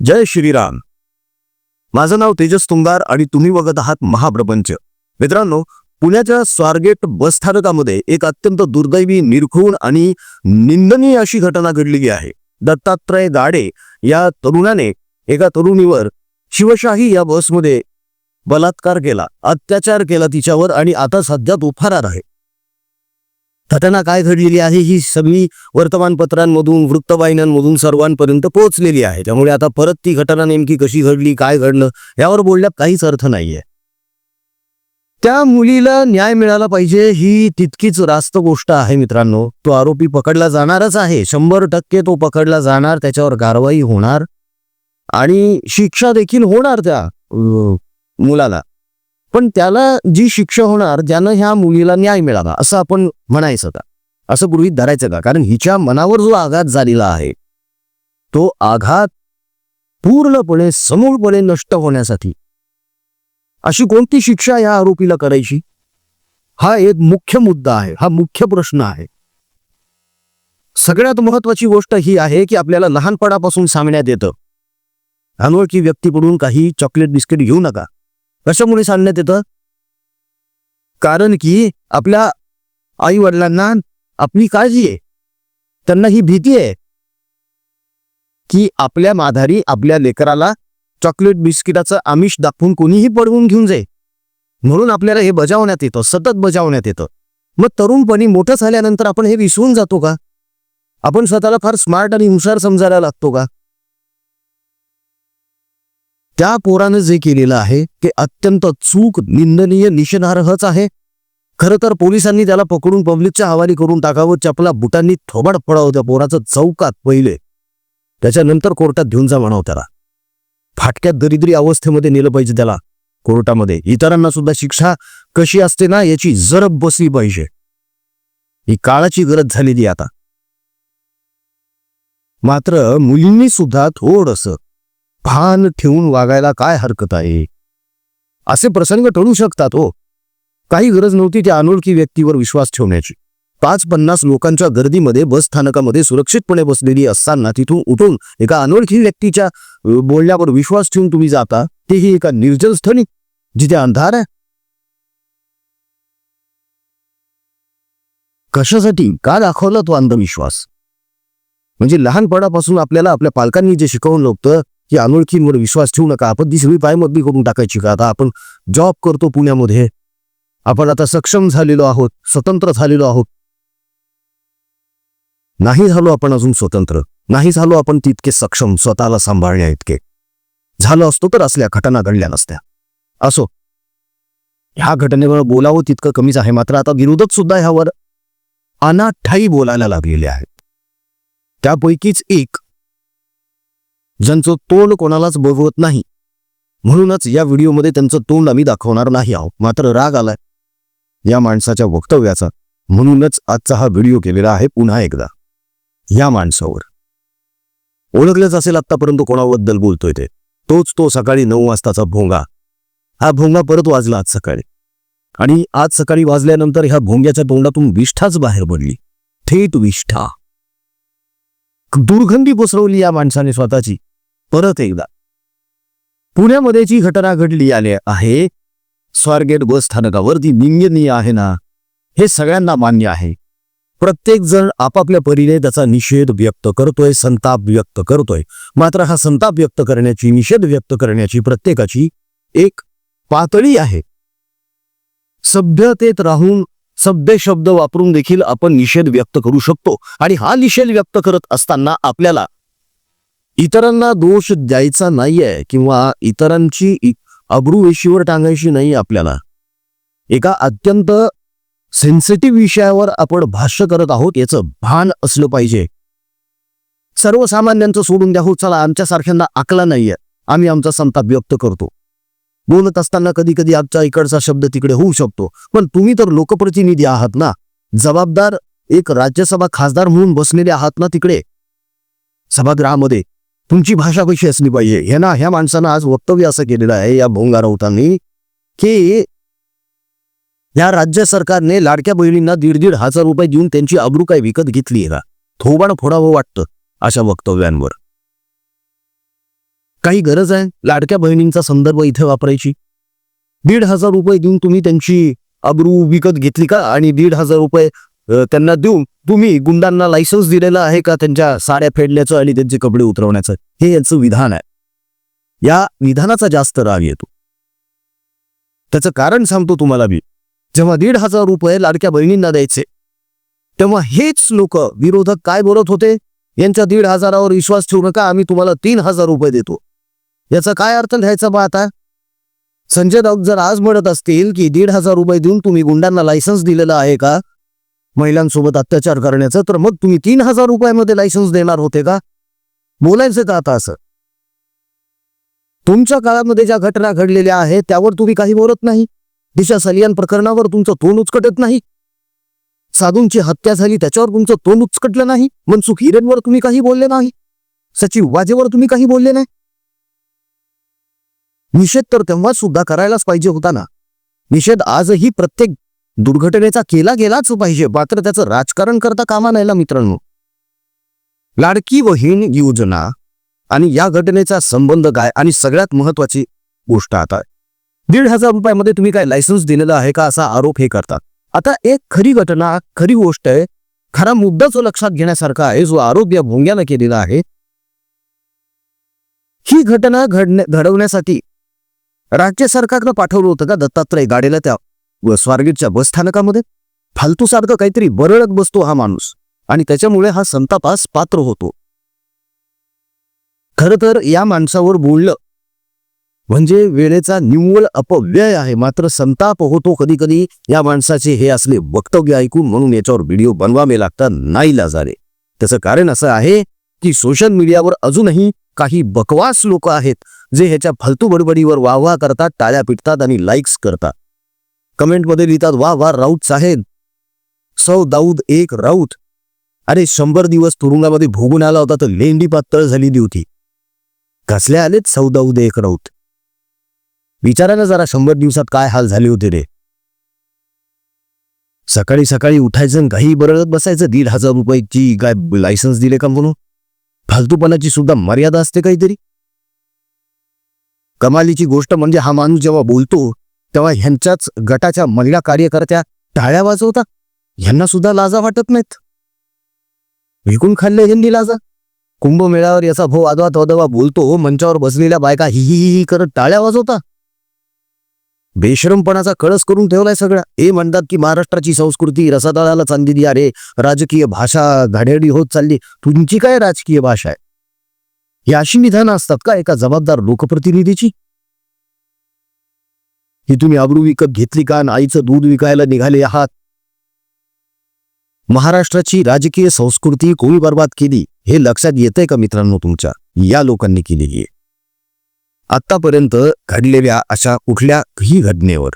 जय श्रीराम. माझं नाव तेजस तुंगार आणि तुम्ही बघत आहात महाप्रपंच. मित्रांनो पुण्याच्या स्वारगेट बस स्थानकामध्ये एक अत्यंत दुर्दैवी निरखून आणि निंदनीय अशी घटना घडलेली आहे. दत्तात्रय गाडे या तरुणाने एका तरुणीवर शिवशाही या बसमध्ये बलात्कार केला अत्याचार केला तिच्यावर आणि आता सध्या तो फरार आहे. घटना काय घडलेली आहे ही सगळी वर्तमानपत्रांमधून वृत्तवाहिन्यांमधून सर्वांपर्यंत पोहोचलेली आहे. त्यामुळे आता परत ती घटना नेमकी कशी घडली काय घडलं यावर बोलण्यात काहीच अर्थ नाहीये. त्या मुलीला न्याय मिळाला पाहिजे ही तितकीच रास्त गोष्ट आहे मित्रांनो. तो आरोपी पकडला जाणारच आहे. शंभर टक्के तो पकडला जाणार त्याच्यावर कारवाई होणार आणि शिक्षा देखील होणार त्या मुलाला. पण त्याला जी शिक्षा होणार ज्यानं ह्या मुलीला न्याय मिळावा असं आपण म्हणायचं का? असं गृहित धरायचं का? कारण हिच्या मनावर जो आघात झालेला आहे तो आघात पूर्णपणे समूळपणे नष्ट होण्यासाठी अशी कोणती शिक्षा या आरोपीला करायची? हा एक मुख्य मुद्दा आहे हा मुख्य प्रश्न आहे. सगळ्यात महत्वाची गोष्ट ही आहे की आपल्याला लहानपणापासून सांगण्यात येतं. अनोळखी व्यक्तीकडून काही चॉकलेट बिस्किट घेऊ नका. कशामुळे सांगण्यात येतं? कारण की आपल्या आई वडिलांना आपली काळजी आहे. त्यांना ही भीती आहे. की आपल्या माधारी आपल्या लेकराला चॉकलेट बिस्किटाचं आमिष दाखवून कोणीही पडवून घेऊन जाईल म्हणून आपल्याला हे बजावण्यात येतं सतत बजावण्यात येतं. मग तरुणपणी मोठं झाल्यानंतर आपण हे विसरून जातो का? आपण स्वतःला फार स्मार्ट आणि हुशार समजायला लागतो का? त्या पोरानं जे केलेलं आहे ते अत्यंत चूक निंदनीय निषेधार्हच आहे. खरं तर पोलिसांनी त्याला पकडून पब्लिकच्या हवाली करून टाकावं चपला बुटांनी थोबाड पडावं त्या पोराचं चौकात पहिले. त्याच्यानंतर कोर्टात घेऊन जा म्हणावं त्याला. फाटक्यात दरिद्री अवस्थेमध्ये नेलं पाहिजे त्याला कोर्टामध्ये. इतरांना सुद्धा शिक्षा कशी असते ना याची जरब बसली पाहिजे. ही काळाची गरज झालेली आता. मात्र मुलींनी सुद्धा थोडंसं भान ठेवून वागायला काय हरकत आहे? असे प्रसंग टळू शकतात हो. काही गरज नव्हती त्या अनोळखी व्यक्तीवर विश्वास ठेवण्याची. पाच पन्नास लोकांच्या गर्दीमध्ये बस स्थानकामध्ये सुरक्षितपणे बसलेली असताना तिथून उठून एका अनोळखी व्यक्तीच्या बोलण्यावर विश्वास ठेवून तुम्ही जाता तेही एका निर्जल स्थळी जिथे अंधार आहे? कशासाठी? का दाखवला तो अंधविश्वास? म्हणजे लहानपणापासून आपल्याला आपल्या पालकांनी जे शिकवलं होतं की अनोळखींवर विश्वास ठेवू नका. आपण ती सगळी पायमद्दी करून टाकायची का? आता आपण जॉब करतो पुण्यामध्ये. आपण आता सक्षम झालेलो आहोत स्वतंत्र झालेलो आहोत. नाही झालो आपण अजून स्वतंत्र. नाही झालो आपण तितके सक्षम स्वतःला सांभाळण्या इतके. झालं असतो तर असल्या घटना घडल्या नसत्या. असो. ह्या घटनेवर बोलावं तितकं कमीच आहे. मात्र आता विरोधक सुद्धा ह्यावर अनाठाई बोलायला लागलेले आहेत. त्यापैकीच एक ज्यांचं तोंड कोणालाच बघवत नाही. म्हणूनच या व्हिडिओमध्ये त्यांचं तोंड आम्ही दाखवणार नाही आहोत. मात्र राग आलाय. या माणसाच्या वक्तव्याचा. म्हणूनच आजचा हा व्हिडिओ केलेला आहे पुन्हा एकदा. या माणसावर. ओळखलंच असेल आत्तापर्यंत कोणाबद्दल बोलतोय ते. तोच तो सकाळी नऊ वाजताचा भोंगा. हा भोंगा परत वाजला आज सकाळी. आणि आज सकाळी वाजल्यानंतर ह्या भोंग्याच्या तोंडातून विष्ठाच बाहेर पडली. थेट विष्ठा. दुर्गंधी पसरवली या माणसाने स्वतःची. परत एकदा. पुण्यामध्ये जी घटना घडली आली आहे स्वारगेट बस स्थानकावर ती निंदनीय आहे ना हे सगळ्यांना मान्य आहे. प्रत्येक जण आपापल्या परीने त्याचा निषेध व्यक्त करतोय संताप व्यक्त करतोय. मात्र हा संताप व्यक्त करण्याची निषेध व्यक्त करण्याची प्रत्येकाची एक पातळी आहे. सभ्यतेत राहून सभ्य शब्द वापरून देखील आपण निषेध व्यक्त करू शकतो. आणि हा निषेध व्यक्त करत असताना आपल्याला इतरांना दोष द्यायचा नाहीये किंवा इतरांची अब्रू वेशीवर टांगायची नाही आपल्याला. एका अत्यंत सेन्सिटिव्ह विषयावर आपण भाष्य करत आहोत याचं भान असलं पाहिजे. सर्वसामान्यांचं सोडून द्या हो चला आमच्यासारख्यांना आकला नाहीये. आम्ही आमचा संताप व्यक्त करतो. बोलत असताना कधी कधी आमच्या इकडचा शब्द तिकडे होऊ शकतो. पण तुम्ही तर लोकप्रतिनिधी आहात ना. जबाबदार एक राज्यसभा खासदार म्हणून बसलेले आहात ना तिकडे. सभागृहामध्ये. तुमची भाषा कशी असली पाहिजे? हे ना ह्या माणसानं आज वक्तव्य असं केलेलं आहे या भोंगा राऊतांनी की या राज्य सरकारने लाडक्या बहिणींना दीड दीड हजार रुपये देऊन त्यांची अब्रू काय विकत घेतली आहे का? थोबाड फोडावं वाटतं अशा वक्तव्यांवर. काही गरज आहे लाडक्या बहिणींचा संदर्भ इथे वापरायची? दीड हजार रुपये देऊन तुम्ही त्यांची अब्रू विकत घेतली का? आणि दीड हजार रुपये त्यांना देऊन तुम्ही गुंडांना लायसन्स दिलेलं आहे का? त्यांच्या साड्या फेडण्याचं आणि त्यांचे कपडे उतरवण्याचं. हे यांचं विधान आहे. या विधानाचा जास्त राग येतो. त्याचं कारण सांगतो तुम्हाला मी. जेव्हा दीड हजार रुपये लाडक्या बहिणींना द्यायचे तेव्हा हेच लोक विरोधक काय बोलत होते? यांच्या दीड हजारावर विश्वास ठेवू नका आम्ही तुम्हाला तीन हजार रुपये देतो. याचा काय अर्थ घ्यायचा बा आता? संजय राऊत जर आज म्हणत असतील की दीड हजार रुपये देऊन तुम्ही गुंडांना लायसन्स दिलेलं आहे का? महिलांसोबत अत्याचार करण्याचं तर मग तुम्ही तीन हजार रुपयामध्ये लायसन्स देणार होते का? बोलायचं का आता असं? तुमच्या काळामध्ये ज्या घटना घडलेल्या आहेत त्यावर तुम्ही काही बोलत नाही. दिशा सलियान प्रकरणावर तुमचं तोंड उचकटत नाही. साधूंची हत्या झाली त्याच्यावर तुमचं तोंड उचकटलं नाही. मनसुख हिरेनवर तुम्ही काही बोलले नाही. सचिव वाजेवर तुम्ही काही बोलले नाही. निषेध तर तेव्हा सुद्धा करायलाच पाहिजे होता ना. निषेध आजही प्रत्येक दुर्घटनेचा केला गेलाच पाहिजे. मात्र त्याचं राजकारण करता कामा नाहीला मित्रांनो. लाडकी बहीण योजना आणि या घटनेचा संबंध काय आणि सगळ्यात महत्वाची गोष्ट आता. दीड हजार रुपयामध्ये तुम्ही काय लायसन्स दिलेलं आहे का असा आरोप हे करतात. आता एक खरी घटना खरी गोष्ट आहे. खरा मुद्दा जो लक्षात घेण्यासारखा आहे जो आरोप या भोंग्यानं केलेला आहे. ही घटना घडण्या घडवण्यासाठी राज्य सरकारनं पाठवलं होतं का दत्तात्रय गाडीला त्या स्वारगेटच्या बस स्थानकामध्ये फालतू सारखं काहीतरी बरळत बसतो हा माणूस आणि त्याच्यामुळे हा संतापास पात्र होतो. खर तर या माणसावर बोललं म्हणजे वेळेचा निव्वळ अपव्यय आहे. मात्र संताप होतो कधी कधी या माणसाचे हे असले वक्तव्य ऐकून म्हणून याच्यावर व्हिडिओ बनवावे लागतात नाही लाजारे. त्याचं कारण असं आहे की सोशल मीडियावर अजूनही काही बकवास लोक आहेत जे ह्याच्या फालतू बडबडीवर वाह वाह करतात टाळ्या पिटतात आणि लाईक्स करतात. कमेंटमध्ये लिहितात वा वा राऊत साहेब. सौ दाऊद एक राऊत. अरे शंभर दिवस तुरुंगामध्ये भोगून आला होता तर लेंडी पातळ झालेली होती. कसल्या आलेत सौ दाऊद एक राऊत? विचारा ना जरा शंभर दिवसात काय हाल झाले होते रे. सकाळी सकाळी उठायचं काही बरळत बसायचं दीड हजार रुपयाची काय लायसन्स दिले का म्हणून? फालतूपणाची सुद्धा मर्यादा असते काहीतरी. कमालीची गोष्ट म्हणजे हा माणूस जेव्हा बोलतो तेव्हा ह्यांच्याच गटाच्या महिला कार्यकर्त्या टाळ्या वाजवता. ह्यांना सुद्धा लाजा वाटत नाहीत. विकून खाल्ले ह्यांनी लाजा. कुंभमेळ्यावर याचा भाऊ आदवा तोदवा बोलतो मंचावर बसलेल्या बायका ही ही ही करत टाळ्या वाजवता. बेशरमपणाचा कळस करून ठेवलाय सगळा. हे म्हणतात की महाराष्ट्राची संस्कृती रसातळाला चाललेली रे. राजकीय भाषा घाणेरडी होत चालली. तुमची काय राजकीय भाषा आहे? ही अशी विधानं असतात का एका जबाबदार लोकप्रतिनिधीची? ही तुम्ही आबरू विकत घेतली का? आणि आईचं दूध विकायला निघाले आहात? महाराष्ट्राची राजकीय संस्कृती कोणी बर्बाद केली हे लक्षात येतंय का मित्रांनो तुमच्या? या लोकांनी केलेली आहे. आतापर्यंत घडलेल्या अशा कुठल्याही घटनेवर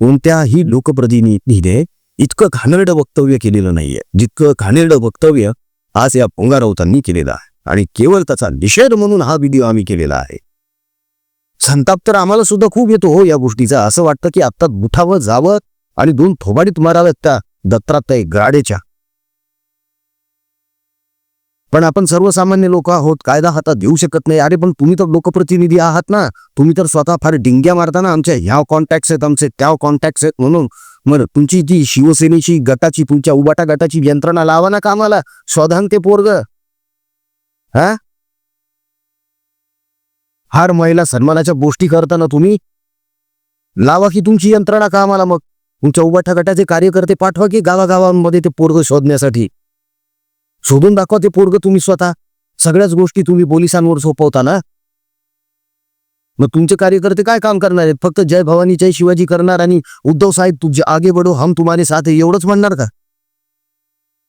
कोणत्याही लोकप्रतिनिधीने इतकं घाणेरडं वक्तव्य केलेलं नाहीये. जितकं घाणेरडं वक्तव्य आज या पोंगारावतांनी केलेलं आहे. आणि केवळ त्याचा निषेध म्हणून हा व्हिडिओ आम्ही केलेला आहे. संताप तर आम्हाला सुद्धा खूप येतो हो या गोष्टीचा. असं वाटतं की आत्ता बुठावं जावं आणि दोन थोबाडीत माराव्यात त्या दत्तात्रय गाडेच्या. पण आपण सर्वसामान्य लोक आहोत कायदा हातात देऊ शकत नाही. अरे पण तुम्ही तर लोकप्रतिनिधी आहात ना. तुम्ही तर स्वतः फार डिंग्या मारताना आमच्या ह्या कॉन्टॅक्ट्स आहेत आमचे त्या कॉन्टॅक्ट्स आहेत म्हणून. मग तुमची ती शिवसेनेची गटाची तुमच्या उबाटा गटाची यंत्रणा लावा ना कामाला. स्वधान ते पोरग. हा? हार महिला सन्मानाच्या गोष्टी करताना तुम्ही लावा की तुमची यंत्रणा कामाला मग. तुमच्या उबाठा गटाचे कार्यकर्ते पाठवा की गावागावांमध्ये ते पोरग शोधण्यासाठी. शोधून दाखवा ते पोरग तुम्ही स्वतः. सगळ्याच गोष्टी तुम्ही पोलिसांवर सोपवता ना मग तुमचे कार्यकर्ते काय काम करणार आहेत? फक्त जय भवानी जय शिवाजी करणार आणि उद्धव साहेब तुझे आगे बढो हम तुम्हारे साथ एवढंच म्हणणार का?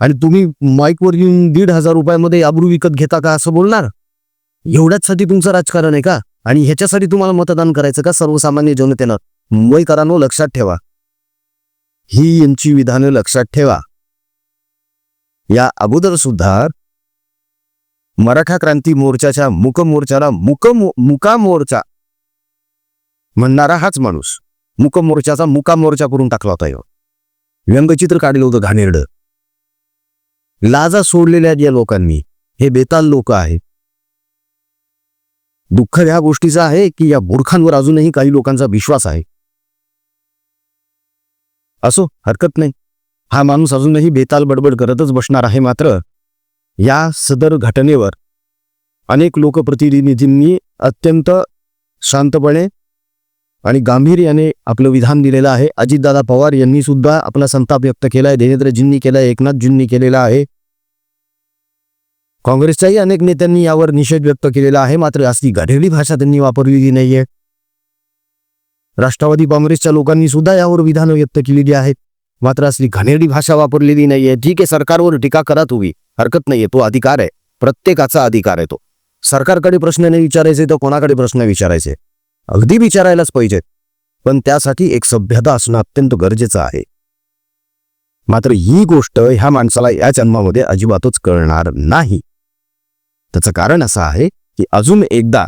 आणि तुम्ही माईकवर येऊन दीड हजार रुपयामध्ये आबरू विकत घेता का असं बोलणार? एवढ्याचसाठी तुमचं राजकारण आहे का? आणि ह्याच्यासाठी तुम्हाला मतदान करायचं का? सर्वसामान्य जनतेनं. मुंबईकरांनो लक्षात ठेवा. ही यांची विधानं लक्षात ठेवा. या अगोदर सुद्धा मराठा क्रांती मोर्चाच्या मुक मोर्चाला मुक मुका मोर्चा म्हणणारा हाच माणूस मुक मोर्चाचा मुका मोर्चा करून टाकला होता ह्यो. व्यंगचित्र काढलं होतं घाणेरडं. लाजा सोडलेल्या ज्या लोकांनी हे बेताल लोक आहेत. दुःख ह्या गोष्टीचं आहे की या मूर्खांवर अजूनही काही लोकांचा विश्वास आहे. असो हरकत नाही. हा माणूस अजूनही बेताल बडबड करतच बसणार आहे मात्र या सदर घटनेवर अनेक लोकप्रतिनिधींनी अत्यंत शांतपणे आणि गांभीर्याने आपलं विधान दिलेलं आहे. अजितदादा पवार यांनी सुद्धा आपला संताप व्यक्त केलाय. देवेंद्रजींनी केलाय. एकनाथजींनी केलेला आहे. काँग्रेसच्याही अनेक नेत्यांनी यावर निषेध व्यक्त केलेला आहे. मात्र असली गाढेली भाषा त्यांनी वापरलेली नाहीये. राष्ट्रवादी काँग्रेसच्या लोकांनी सुद्धा यावर विधानं व्यक्त केलेली आहेत. मात्र असली घाणेरडी भाषा वापरलेली नाहीये. ठीक आहे सरकारवर टीका करा तुम्ही. हरकत नाहीये तो अधिकार आहे. प्रत्येकाचा अधिकार आहे तो. सरकारकडे प्रश्न नाही विचारायचे तर कोणाकडे प्रश्न विचारायचे? अगदी विचारायलाच पाहिजेत पण त्यासाठी एक सभ्यता असणं अत्यंत गरजेचं आहे. मात्र ही गोष्ट ह्या माणसाला या जन्मामध्ये अजिबातच कळणार नाही. त्याचं कारण असं आहे की अजून एकदा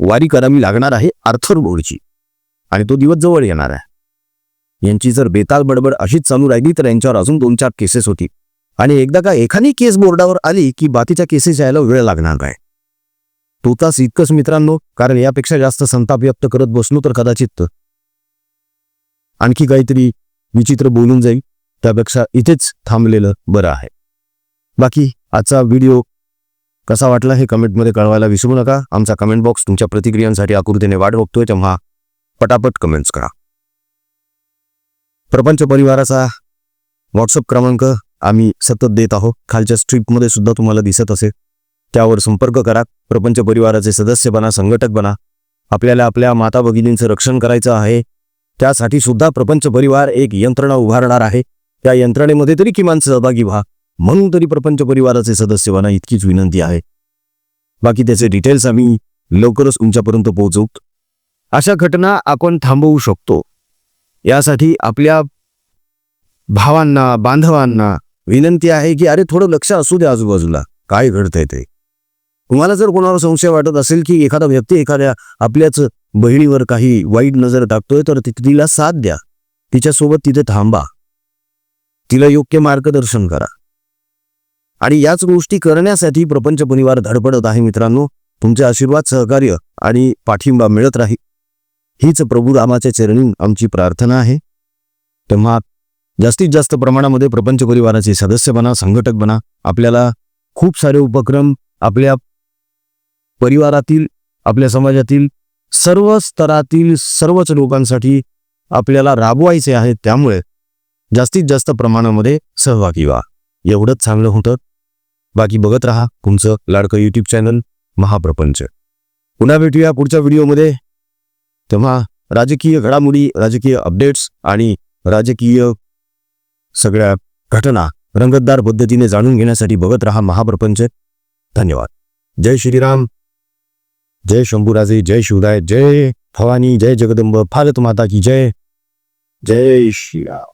वारी करावी लागणार आहे आर्थर बोर्डची आणि तो दिवस जवळ येणार आहे. यांची जर बेताल बडबड अशीच चालू राहिली तर यांच्यावर अजून दोन चार केसेस होती. आणि एकदा का एखादी केस बोर्डावर आली की बाकीच्या केसेस यायला वेळ लागणार काय तो तास इतकंच मित्रांनो कारण यापेक्षा जास्त संताप व्यक्त करत बसलो तर कदाचित आणखी काहीतरी विचित्र बोलून जाईल. त्यापेक्षा इथेच थांबलेलं बरं आहे. बाकी आजचा व्हिडिओ कसा वाटला हे कमेंटमध्ये कळवायला विसरू नका. आमचा कमेंट बॉक्स तुमच्या प्रतिक्रियांसाठी आकृतीने वाट बघतोय तेव्हा पटापट कमेंट्स करा. प्रपंच परिवाराचा व्हॉट्सअप क्रमांक आम्ही सतत देत आहोत. खालच्या स्ट्रीपमध्ये सुद्धा तुम्हाला दिसत असेल. त्यावर संपर्क करा. प्रपंच परिवाराचे सदस्य बना संघटक बना. आपल्याला आपल्या माता भगिनींचं रक्षण करायचं आहे. त्यासाठी सुद्धा प्रपंच परिवार एक यंत्रणा उभारणार आहे. त्या यंत्रणेमध्ये तरी किमान सहभागी व्हा. म्हणून तरी प्रपंच परिवाराचे सदस्य बना इतकीच विनंती आहे. बाकी त्याचे डिटेल्स आम्ही लवकरच तुमच्यापर्यंत पोहोचवू. अशा घटना आपण थांबवू शकतो. यासाठी आपल्या भावांना बांधवांना विनंती आहे की अरे थोडं लक्ष असू द्या आजूबाजूला. काय घडतंय ते? तुम्हाला जर कोणावर संशय वाटत असेल की एखादा व्यक्ती एखाद्या आपल्याच बहिणीवर काही वाईट नजर टाकतोय तर तिला साथ द्या. तिच्यासोबत तिथे थांबा. तिला योग्य मार्गदर्शन करा. आणि याच गोष्टी करण्यासाठी प्रपंच परिवार धडपडत आहे मित्रांनो. तुमचे आशीर्वाद सहकार्य आणि पाठिंबा मिळत राहील. हीच प्रभू रामाच्या चरणी आमची प्रार्थना आहे. तेव्हा जास्तीत जास्त प्रमाणामध्ये प्रपंच परिवाराचे सदस्य बना संघटक बना. आपल्याला खूप सारे उपक्रम आपल्या परिवारातील आपल्या समाजातील सर्व स्तरातील सर्वच लोकांसाठी आपल्याला राबवायचे आहेत त्यामुळे जास्तीत जास्त प्रमाणामध्ये सहभागी व्हा. एवढंच चांगलं होतं. बाकी बघत राहा तुमचं लाडकं यूट्यूब चॅनल महाप्रपंच. पुन्हा भेटूया पुढच्या व्हिडिओमध्ये. तेव्हा राजकीय घडामोडी राजकीय अपडेट्स आणि राजकीय सगळ्या घटना रंगतदार पद्धतीने जाणून घेण्यासाठी बघत राहा महाप्रपंच. धन्यवाद. जय श्रीराम. जय शंभूराजे जय शिवराय जय भवानी जय जगदंब भारत माता की जय. जय श्रीराम.